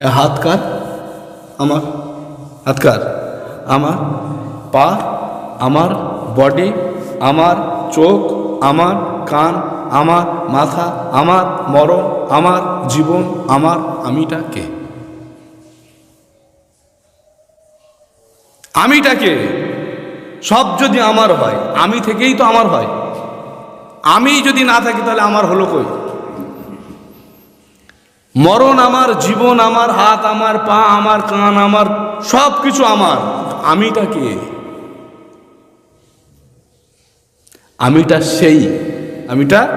হাত কার? আমার? হাত কার? আমার পা, আমার বডি, আমার চোখ, আমার কান, আমার মাথা, আমার মরণ, আমার জীবন, আমার আমিটা কে? আমিটা কে? সব যদি আমার হয়, আমি থেকেই তো আমার হয়। আমি যদি না থাকি তাহলে আমার হলো কই? মরণ আমার, জীবন আমার, হাত আমার, পা আমার, কান আমার সব কিছু আমার। আমিটা কে? আমিটা সেই। আমিটা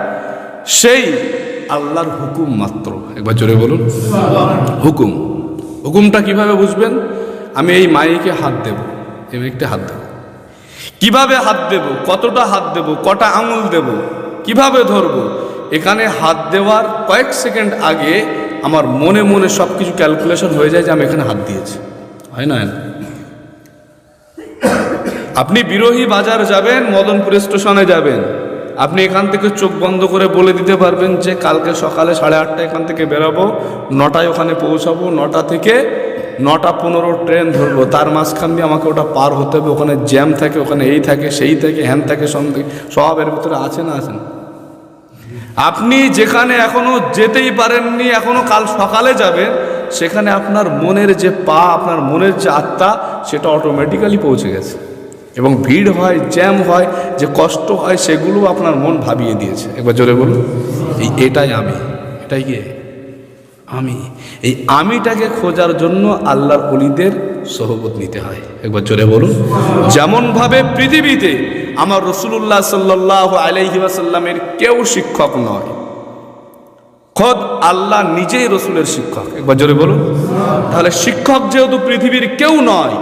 সেই। আল্লাহর হুকুম মাত্র। একবার জোরে বলুন। হুকুম। হুকুমটা কীভাবে বুঝবেন? আমি এই মাইকে হাত দেব। এই মাইকটা হাত দেব কীভাবে হাত দেব? কতটা হাত দেব? কটা আঙুল দেব? কীভাবে ধরব? এখানে হাত দেওয়ার কয়েক সেকেন্ড আগে আমার মনে মনে সব কিছু ক্যালকুলেশন হয়ে যায় যে আমি এখানে হাত দিয়েছি। হয় না? আপনি বিরোহী বাজার যাবেন, মদনপুর স্টেশনে যাবেন। আপনি এখান থেকে চোখ বন্ধ করে বলে দিতে পারবেন যে কালকে সকালে সাড়ে আটটা এখান থেকে বেরোবো, নটায় ওখানে পৌঁছাবো, নটা থেকে নটা পনেরো ট্রেন ধরবো। তার মাঝখান দিয়ে আমাকে ওটা পার হতে হবে। ওখানে জ্যাম থাকে, ওখানে এই থাকে, সেই থাকে, হ্যান থাকে সব এর ভিতরে আছে না আছে না? আপনি যেখানে এখনও যেতেই পারেননি, এখনও কাল সকালে যাবেন, সেখানে আপনার মনের যে পা, আপনার মনের যে আত্মা, সেটা অটোমেটিক্যালি পৌঁছে গেছে। এবং ভিড় হয়, জ্যাম হয়, যে কষ্ট হয়, সেগুলো আপনার মন ভাবিয়ে দিয়েছে। একবার জোরে বলুন। এই এটাই আমি। এটাই কি? আমি। এই আমিটাকে খোঁজার জন্য আল্লাহর অলিদের সহবত নিতে হয়। একবার জোরে বলুন। যেমনভাবে পৃথিবীতে আমার রসুল্লাহ সাল্লাহ আলাইহিবাসাল্লামের কেউ শিক্ষক নয়। খোদ আল্লাহ নিজেই রসুলের শিক্ষক। একবার জোরে বলুন। তাহলে শিক্ষক যেহেতু পৃথিবীর কেউ নয়,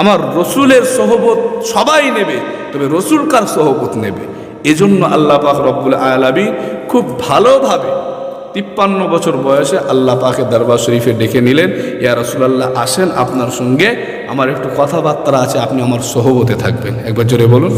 আমার রসুলের সহবত সবাই নেবে, তবে রসুল কার সহবত নেবে? এজন্য আল্লাহ পাক রব্বুল আলাবি খুব ভালোভাবে তিপ্পান্ন বছর বয়সে আল্লাহ পাকের দরবার শরীফে ডেকে নিলেন, ইয়া রসুলাল্লাহ, আসেন আপনার সঙ্গে আমার একটু কথাবার্তা আছে আপনি আমার সহবতে থাকবেন। একবার জোরে বলুন।